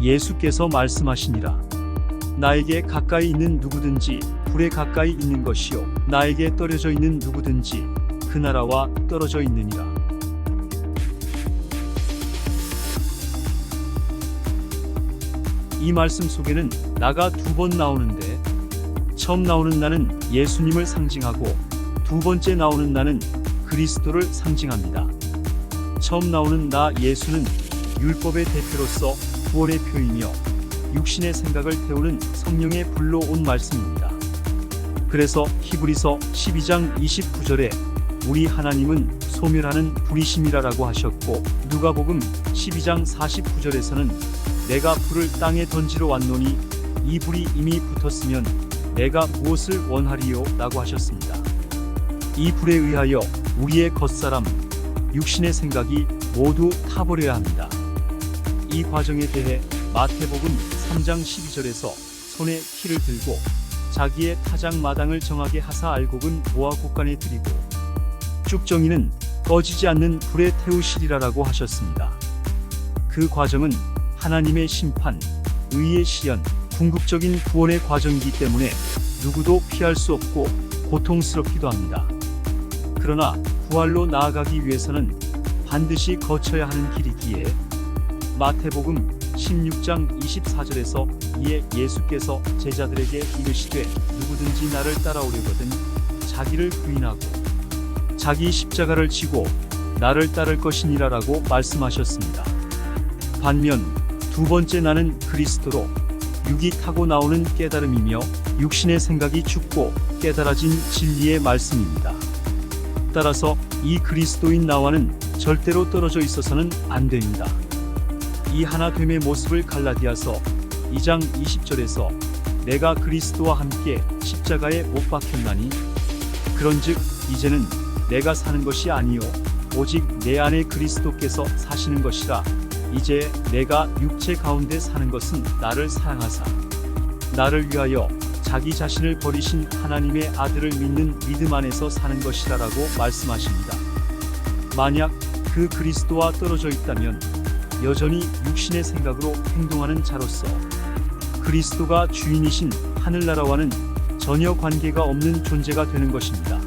예수께서 말씀하시니라. 나에게 가까이 있는 누구든지 불에 가까이 있는 것이요 나에게 떨어져 있는 누구든지 그 나라와 떨어져 있느니라. 이 말씀 속에는 나가 두 번 나오는데 처음 나오는 나는 예수님을 상징하고 두 번째 나오는 나는 그리스도를 상징합니다. 처음 나오는 나 예수는 율법의 대표로서 구원의 표이며 육신의 생각을 태우는 성령의 불로 온 말씀입니다. 그래서 히브리서 12장 29절에 우리 하나님은 소멸하는 불이심이라라고 하셨고 누가복음 12장 49절에서는 내가 불을 땅에 던지러 왔노니 이 불이 이미 붙었으면 내가 무엇을 원하리요 라고 하셨습니다. 이 불에 의하여 우리의 겉사람, 육신의 생각이 모두 타버려야 합니다. 이 과정에 대해 마태복음 3장 12절에서 손에 키를 들고 자기의 타작 마당을 정하게 하사 알곡은 보아 곳간에 드리고 쭉정이는 꺼지지 않는 불에 태우시리라라고 하셨습니다. 그 과정은 하나님의 심판, 의의 시연, 궁극적인 구원의 과정이기 때문에 누구도 피할 수 없고 고통스럽기도 합니다. 그러나 부활로 나아가기 위해서는 반드시 거쳐야 하는 길이기에 마태복음 16장 24절에서 이에 예수께서 제자들에게 이르시되 누구든지 나를 따라오려거든 자기를 부인하고 자기 십자가를 지고 나를 따를 것이니라라고 말씀하셨습니다. 반면 두 번째 나는 그리스도로 육이 타고 나오는 깨달음이며 육신의 생각이 죽고 깨달아진 진리의 말씀입니다. 따라서 이 그리스도인 나와는 절대로 떨어져 있어서는 안 됩니다. 이 하나됨의 모습을 갈라디아서 2장 20절에서 내가 그리스도와 함께 십자가에 못 박혔나니? 그런즉 이제는 내가 사는 것이 아니요 오직 내 안에 그리스도께서 사시는 것이라. 이제 내가 육체 가운데 사는 것은 나를 사랑하사. 나를 위하여 자기 자신을 버리신 하나님의 아들을 믿는 믿음 안에서 사는 것이라라고 말씀하십니다. 만약 그 그리스도와 떨어져 있다면 여전히 육신의 생각으로 행동하는 자로서 그리스도가 주인이신 하늘나라와는 전혀 관계가 없는 존재가 되는 것입니다.